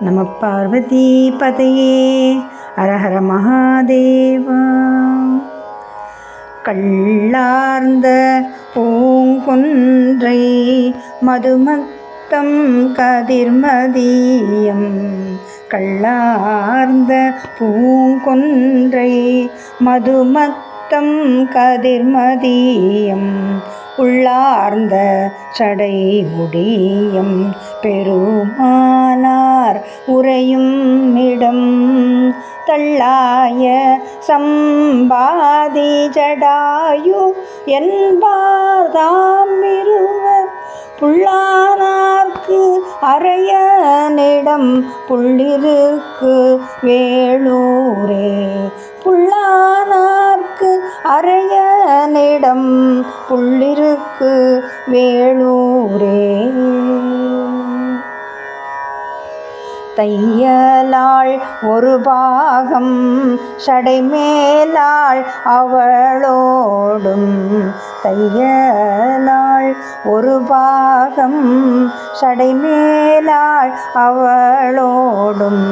நம பார்வதி பதையே அரஹர மகாதேவா. கள்ளார்ந்த பூங்குன்றை மதுமத்தம் கதிர்மதியம். கள்ளார்ந்த பூங்கொன்றை மதுமத்தம் கதிர்மதியம். உள்ளார்ந்த சடை முடியம் பெருமானார் உறையும் இடம் தள்ளாய சம்பாதி ஜடாயு என்பார்தாம் இருவர். புல்லானார்க்கு அறையனிடம் புள்ளிருக்கு வேளூரே புல்லானார்க்கு அறையனிடம் புள்ளிருக்கு வேளூரே தையலாள் ஒரு பாகம் சடைமேலாள் அவளோடும். தையலாள் ஒரு பாகம் சடைமேலாள் அவளோடும்.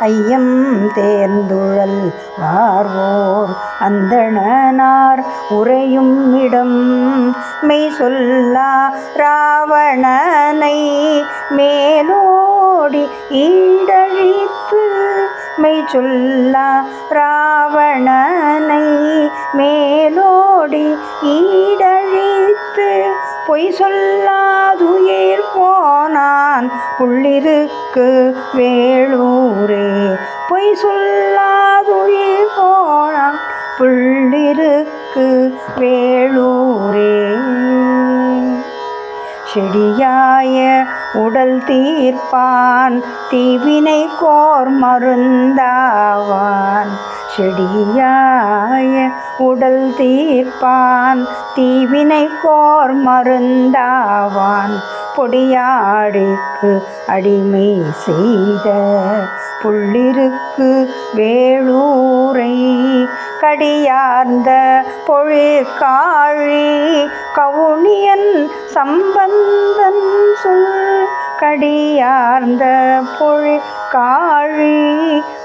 ஐயம் தேர்ந்துழல் வார்வோர் அந்தணனார் உறையும் இடம். மெய் சொல்லா ராவணனை மேலோ கோடி ஈடழித்து மெய் சொல்லா ராவணனை மேலோடி ஈடழித்து. பொய் சொல்லாதுயிர் போனான் புள்ளிருக்கு வேளூரே பொய் சொல்லாதுயிர் போனான் செடியாய உடல் தீர்ப்பான் தீவினை கோர் மருந்தாவான். செடியாய உடல் தீர்ப்பான் தீவினை கோர் மருந்தாவான். பொடியாடிக்கு அடிமை செய்த புள்ளிருக்கு வேளூரை கடியார்ந்த பொழிற்காழி கவுனியன் சம்பந்தன் சொல் கடியார்ந்த பொழிற்காழி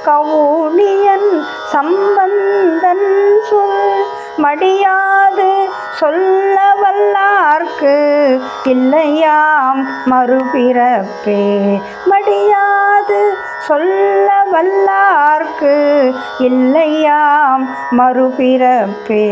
கவுனியன் சம்பந்தன் சொல் மடியாது சொல்ல வல்லார்க்கு இல்லையாம் மறுபிறப்பே. மடியாது சொல்ல வல்லார்க்கு இல்லையாம் மறுபிறப்பே.